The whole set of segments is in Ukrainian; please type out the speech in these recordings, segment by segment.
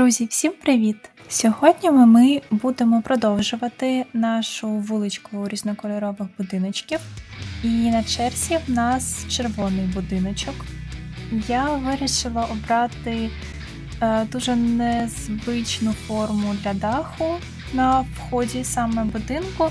Друзі, всім привіт! Сьогодні ми будемо продовжувати нашу вуличку різнокольорових будиночків. І на черзі в нас червоний будиночок. Я вирішила обрати е, дуже незвичну форму для даху на вході саме будинку.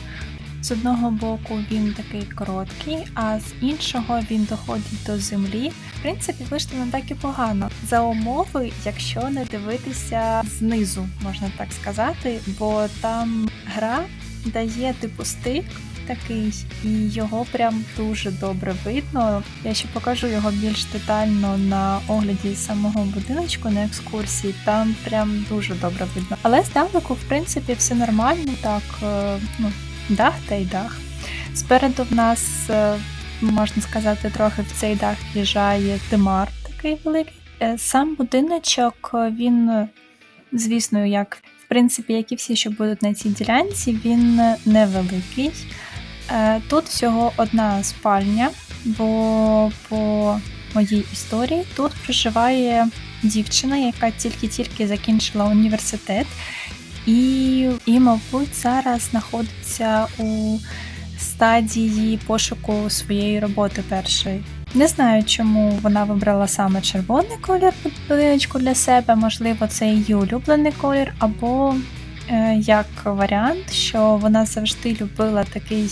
З одного боку він такий короткий, а з іншого він доходить до землі. В принципі, вийшло не так і погано. За умови, якщо не дивитися знизу, можна так сказати, бо там гра дає типу стик такий, і його прям дуже добре видно. Я ще покажу його більш детально на огляді самого будиночку на екскурсії. Там прям дуже добре видно. Але здалеку, в принципі, все нормально, так е, ну дах та й дах. Спереду в нас, е, можна сказати, трохи в цей дах в'їжджає Тимар такий великий. Е, сам будиночок, е, він, звісно, як в принципі, як і всі, що будуть на цій ділянці, він невеликий. Тут всього одна спальня, бо по моїй історії тут проживає дівчина, яка тільки-тільки закінчила університет, і, і, мабуть, зараз знаходиться у стадії пошуку своєї роботи першої. Не знаю, чому вона вибрала саме червоний колір будиночку для себе, можливо, це її улюблений колір, або як варіант, що вона завжди любила такий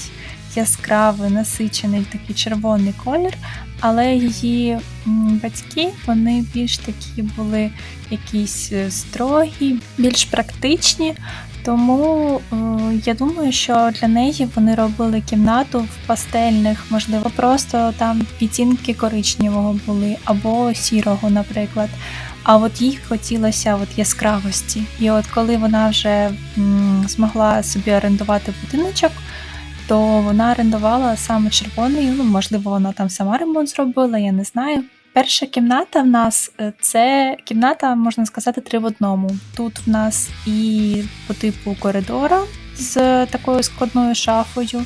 яскравий, насичений такий червоний колір, але її батьки вони більш такі були якісь е, строгі, більш практичні. Тому е, я думаю, що для неї вони робили кімнату в пастельних, можливо, просто там відтінки коричневого були або сірого, наприклад. А от їй хотілося от яскравості. І от коли вона вже м, змогла собі орендувати будиночок, то вона орендувала саме червоний. Ну, можливо, вона там сама ремонт зробила, я не знаю. Перша кімната в нас е, це кімната, можна сказати, три в одному. Тут в нас і по типу коридора з такою складною шафою,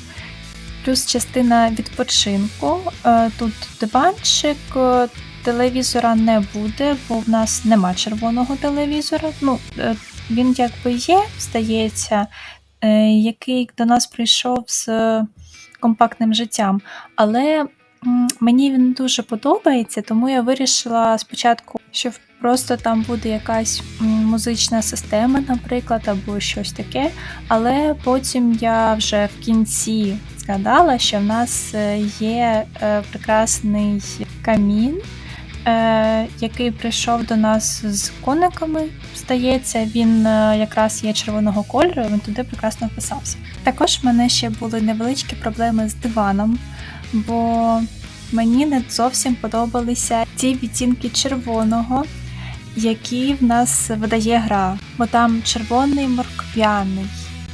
плюс частина відпочинку. Е, тут диванчик, е, телевізора не буде, бо в нас нема червоного телевізора. Ну, Він якби є, здається, який до нас прийшов з компактним життям. Але Мені він дуже подобається, тому я вирішила спочатку, що просто там буде якась музична система, наприклад, або щось таке. Але потім я вже в кінці згадала, що в нас е, є е, прекрасний камін, е, який прийшов до нас з кониками. Здається, він якраз є червоного кольору, він туди прекрасно вписався. Також в мене ще були невеличкі проблеми з диваном бо мені не зовсім подобалися ті відтінки червоного, які в нас видає гра. Бо там червоний морквяний,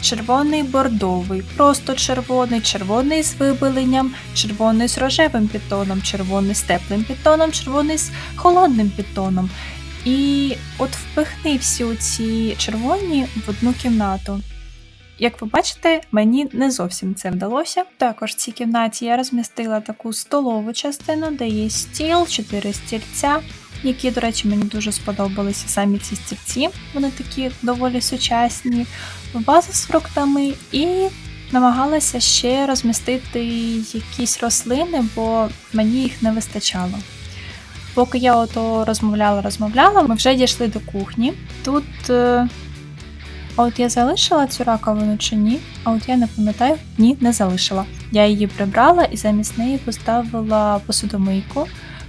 червоний бордовий, просто червоний, червоний з вибеленням, червоний з рожевим підтоном, червоний з теплим підтоном, червоний з холодним підтоном. І от впихни всі ці червоні в одну кімнату. Як ви бачите, мені не зовсім це вдалося. Також в цій кімнаті я розмістила таку столову частину, де є стіл, чотири стільця, які, до речі, мені дуже сподобалися самі ці стільці. Вони такі доволі сучасні, ваза з фруктами і. Намагалася ще розмістити якісь рослини, бо мені їх не вистачало. Поки я ото розмовляла-розмовляла, ми вже дійшли до кухні. Тут е, а от я залишила цю раковину чи ні? А от я не пам'ятаю, ні, не залишила. Я її прибрала і замість неї поставила посудомийку,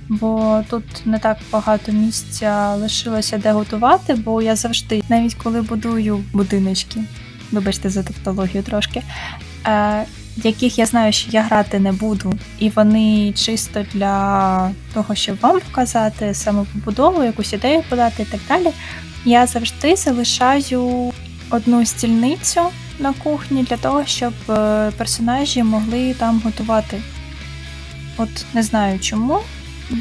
бо тут не так багато місця лишилося де готувати, бо я завжди, навіть коли будую будиночки, вибачте за тавтологію трошки. Е, яких я знаю, що я грати не буду, і вони чисто для того, щоб вам показати самопобудову, якусь ідею подати і так далі. Я завжди залишаю одну стільницю на кухні для того, щоб е, персонажі могли там готувати. От не знаю чому.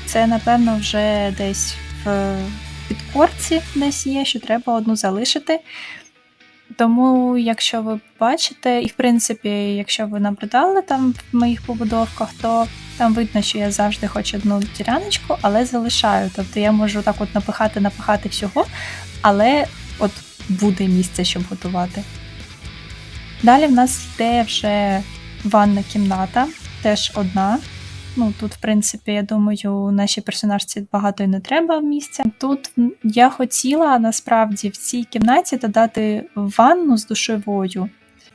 Це, напевно, вже десь в підкорці десь є, що треба одну залишити. Тому, якщо ви бачите, і в принципі, якщо ви наблюдали там в моїх побудовках, то там видно, що я завжди хочу одну діляночку, але залишаю. Тобто я можу так от напихати, напихати всього, але от буде місце, щоб готувати. Далі в нас йде вже ванна кімната, теж одна. Ну, тут, в принципі, я думаю, нашій персонажці багато і не треба місця. Тут я хотіла насправді в цій кімнаті додати ванну з душовою,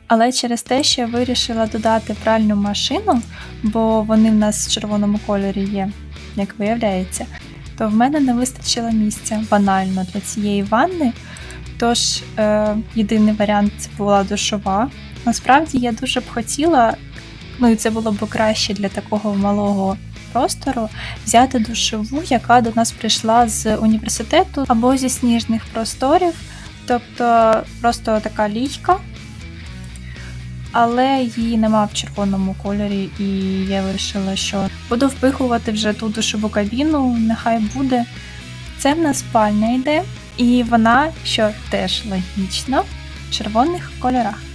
але через те, що я вирішила додати пральну машину, бо вони в нас в червоному кольорі є, як виявляється, то в мене не вистачило місця банально для цієї ванни. Тож е, єдиний варіант це була душова. Насправді я дуже б хотіла, ну і це було б краще для такого малого простору, взяти душову, яка до нас прийшла з університету або зі сніжних просторів, тобто просто така лійка. Але її нема в червоному кольорі, і я вирішила, що буду впихувати вже ту душову кабіну, нехай буде. Це в нас спальня йде, і вона, що теж логічно, в червоних кольорах.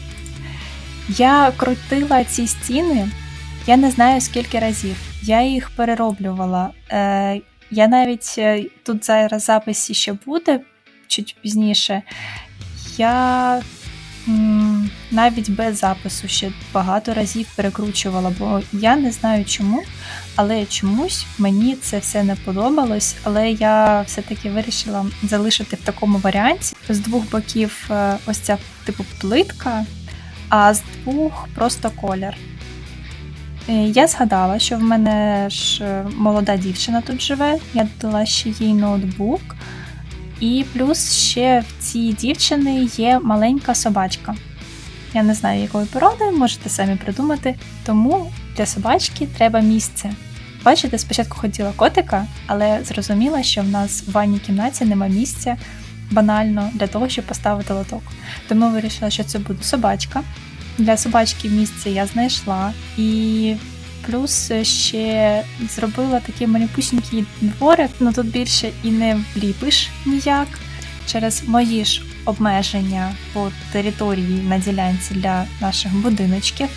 Я крутила ці стіни, я не знаю скільки разів. Я їх перероблювала. Е, я навіть е, тут зараз записі ще буде чуть пізніше. Я м, навіть без запису ще багато разів перекручувала, бо я не знаю чому, але чомусь мені це все не подобалось. Але я все-таки вирішила залишити в такому варіанті. З двох боків е, ось ця типу плитка, а з двох просто колір. Е, Я згадала, що в мене ж е, молода дівчина тут живе, я додала ще їй ноутбук. І плюс ще в цій дівчини є маленька собачка. Я не знаю, якої породи, можете самі придумати. Тому для собачки треба місце. Бачите, спочатку хотіла котика, але зрозуміла, що в нас в ванній кімнаті нема місця банально для того, щоб поставити лоток. Тому вирішила, що це буде собачка. Для собачки місце я знайшла. І плюс ще зробила такий малюпусінький дворик, ну тут більше і не вліпиш ніяк. Через мої ж обмеження по території на ділянці для наших будиночків.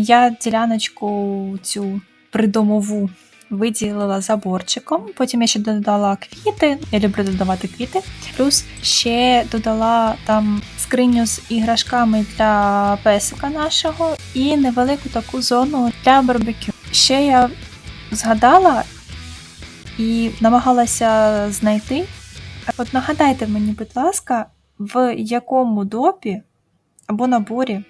Я діляночку цю придомову виділила заборчиком. Потім я ще додала квіти. Я люблю додавати квіти. Плюс ще додала там скриню з іграшками для песика нашого і невелику таку зону для барбекю. Ще я згадала і намагалася знайти. От нагадайте мені, будь ласка, в якому допі або наборі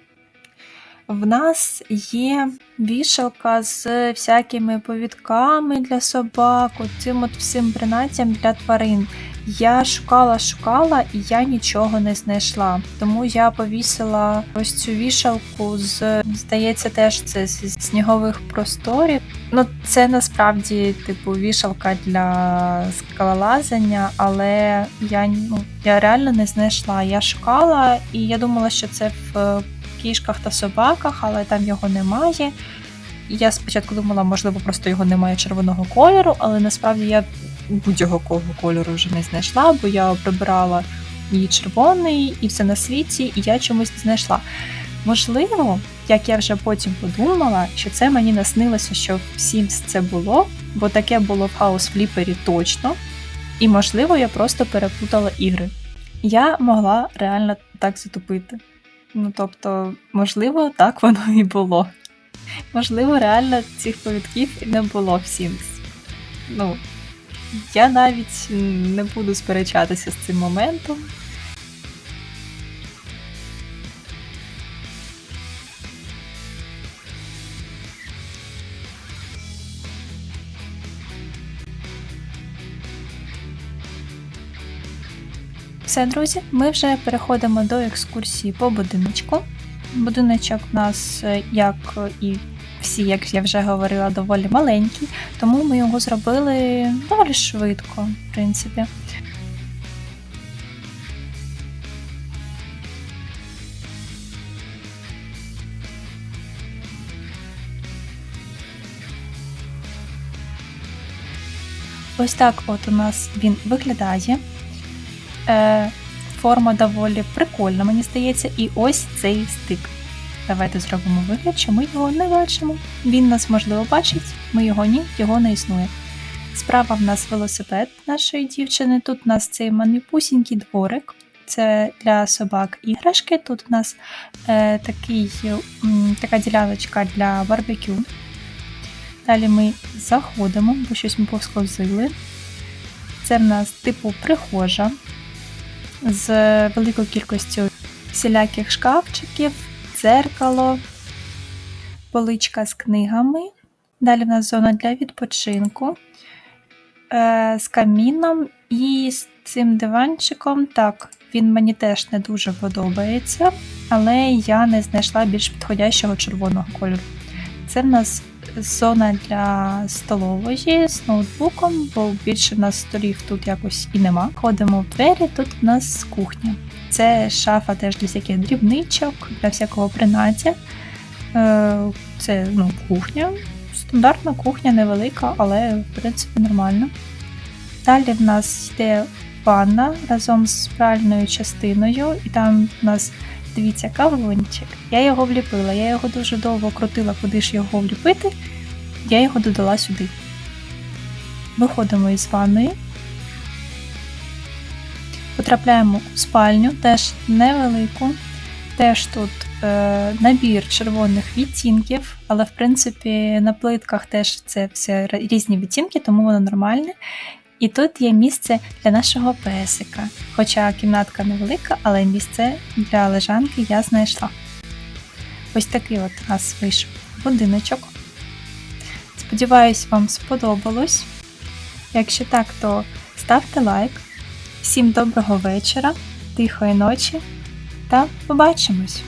в нас є вішалка з всякими повідками для собак, цим от всім принаттям для тварин. Я шукала, шукала і я нічого не знайшла. Тому я повісила ось цю вішалку з, здається, теж це з снігових просторів. Ну, це насправді типу вішалка для скалолазання, але я, ну, я реально не знайшла. Я шукала, і я думала, що це в кішках та собаках, але там його немає. Я спочатку думала, можливо, просто його немає червоного кольору, але насправді я будь-якого кольору вже не знайшла, бо я прибирала її червоний і все на світі, і я чомусь не знайшла. Можливо, як я вже потім подумала, що це мені наснилося, що в Sims це було, бо таке було в House Flipper точно, і можливо, я просто переплутала ігри. Я могла реально так затупити. Ну, тобто, можливо, так воно і було. Можливо, реально цих повідків і не було в Sims. Ну, я навіть не буду сперечатися з цим моментом. Все, друзі, ми вже переходимо до екскурсії по будиночку. Будиночок у нас, е, як і всі, як я вже говорила, доволі маленький, тому ми його зробили доволі швидко, в принципі. Ось так от у нас він виглядає. Е, форма доволі прикольна, мені здається, і ось цей стик. Давайте зробимо вигляд, що ми його не бачимо. Він нас можливо бачить, ми його ні, його не існує. Справа в нас велосипед нашої дівчини. Тут у нас цей маніпусінький дворик. це для собак іграшки. Тут у нас е, такий, м, така діляночка для барбекю. Далі ми заходимо, бо щось ми повсковзили. Це в нас типу прихожа з великою кількістю всіляких шкафчиків, дзеркало, поличка з книгами. Далі в нас зона для відпочинку е, з каміном і з цим диванчиком. Так, він мені теж не дуже подобається, але я не знайшла більш підходящого червоного кольору. Це в нас зона для столової з ноутбуком, бо більше в нас столів тут якось і нема. Ходимо в двері, тут в нас кухня. Це шафа теж для всяких дрібничок, для всякого принаді. Е, Це ну, кухня. Стандартна кухня невелика, але в принципі нормально. Далі в нас йде ванна разом з пральною частиною, і там в нас, дивіться, кавунчик. Я його вліпила, я його дуже довго крутила, куди ж його вліпити. Я його додала сюди. Виходимо із ванної. Потрапляємо у спальню, теж невелику. Теж тут е, набір червоних відтінків, але в принципі на плитках теж це все різні відтінки, тому воно нормальне. І тут є місце для нашого песика. Хоча кімнатка невелика, але місце для лежанки я знайшла. Ось такий от нас вийшов будиночок. Сподіваюсь, вам сподобалось. Якщо так, то ставте лайк. Всім доброго вечора, тихої ночі та побачимось!